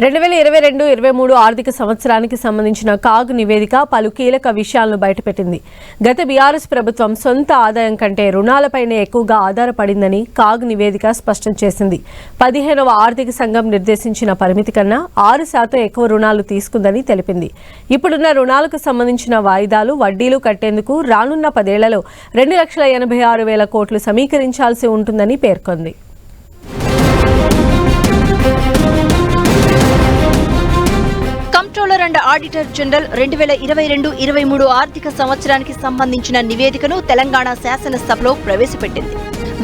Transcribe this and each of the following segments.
రెండు వేల ఇరవై రెండు ఇరవై మూడు ఆర్థిక సంవత్సరానికి సంబంధించిన కాగ్ నివేదిక పలు కీలక విషయాలను బయటపెట్టింది. గత బీఆర్ఎస్ ప్రభుత్వం సొంత ఆదాయం కంటే రుణాలపైనే ఎక్కువగా ఆధారపడిందని కాగ్ నివేదిక స్పష్టం చేసింది. పదిహేనవ ఆర్థిక సంఘం నిర్దేశించిన పరిమితి కన్నా ఆరు శాతం ఎక్కువ రుణాలు తీసుకుందని తెలిపింది. ఇప్పుడున్న రుణాలకు సంబంధించిన వాయిదాలు వడ్డీలు కట్టేందుకు రానున్న పదేళ్ళలో రెండు లక్షల ఎనభై ఆరు వేల కోట్లు సమీకరించాల్సి ఉంటుందని పేర్కొంది. ఆడిటర్ జనరల్ రెండు వేల ఇరవై రెండు ఇరవై మూడు ఆర్థిక సంవత్సరానికి సంబంధించిన నివేదికను తెలంగాణ శాసనసభలో ప్రవేశపెట్టింది.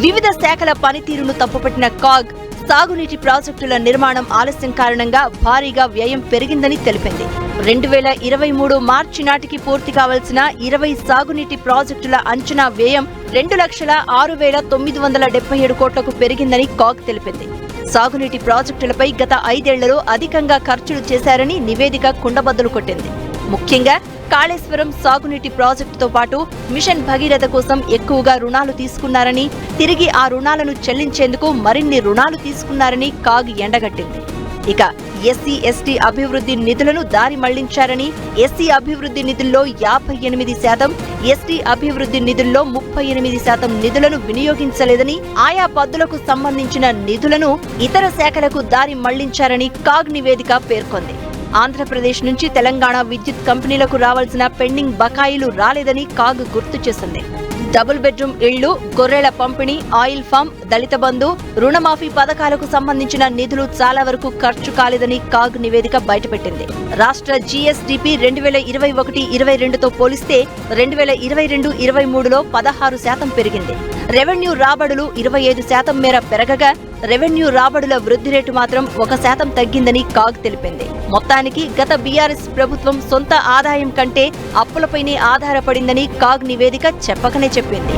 వివిధ శాఖల పనితీరును తప్పుపట్టిన కాగ్ సాగునీటి ప్రాజెక్టుల నిర్మాణం ఆలస్యం కారణంగా భారీగా వ్యయం పెరిగిందని తెలిపింది. రెండు వేల ఇరవై మూడు మార్చి నాటికి పూర్తి కావాల్సిన ఇరవై సాగునీటి ప్రాజెక్టుల అంచనా వ్యయం రెండు లక్షల ఆరు వేల తొమ్మిది వందల డెబ్బై ఏడు కోట్లకు పెరిగిందని కాగ్ తెలిపింది. సాగునీటి ప్రాజెక్టులపై గత ఐదేళ్ళలో అధికంగా ఖర్చులు చేశారని నివేదిక కుండబద్దలు కొట్టింది. ముఖ్యంగా కాళేశ్వరం సాగునీటి ప్రాజెక్టుతో పాటు మిషన్ భగీరథ కోసం ఎక్కువగా రుణాలు తీసుకున్నారని తిరిగి ఆ రుణాలను చెల్లించేందుకు మరిన్ని రుణాలు తీసుకున్నారని కాగ్ ఎండగట్టింది. ఇక ఎస్సీ ఎస్టీ అభివృద్ధి నిధులను దారి మళ్ళించారని ఎస్సీ అభివృద్ధి నిధుల్లో యాభై ఎనిమిది శాతం ఎస్టీ అభివృద్ధి నిధుల్లో ముప్పై ఎనిమిది శాతం నిధులను వినియోగించలేదని ఆయా పద్దులకు సంబంధించిన నిధులను ఇతర శాఖలకు దారి మళ్ళించారని కాగ్ నివేదిక పేర్కొంది. ఆంధ్రప్రదేశ్ నుంచి తెలంగాణ విద్యుత్ కంపెనీలకు రావాల్సిన పెండింగ్ బకాయిలు రాలేదని కాగ్ గుర్తు చేసింది. డబుల్ బెడ్రూమ్ ఇళ్ళు గొర్రెల పంపిణీ ఆయిల్ ఫామ్ దళిత బంధు రుణమాఫీ పథకాలకు సంబంధించిన నిధులు చాలా వరకు ఖర్చు కాలేదని కాగ్ నివేదిక బయటపెట్టింది. రాష్ట్ర జీఎస్డీపీ రెండు వేల ఇరవై ఒకటి ఇరవై రెండుతో పోలిస్తే రెండు వేల ఇరవై రెండు ఇరవై మూడులో పదహారు శాతం పెరిగింది. రెవెన్యూ రాబడులు ఇరవై ఐదు శాతం మేర పెరగగా రెవెన్యూ రాబడుల వృద్ధి రేటు మాత్రం ఒక శాతం తగ్గిందని కాగ్ తెలిపింది. మొత్తానికి గత బీఆర్ఎస్ ప్రభుత్వం సొంత ఆదాయం కంటే అప్పులపైనే ఆధారపడిందని కాగ్ నివేదిక చెప్పకనే చెప్పింది.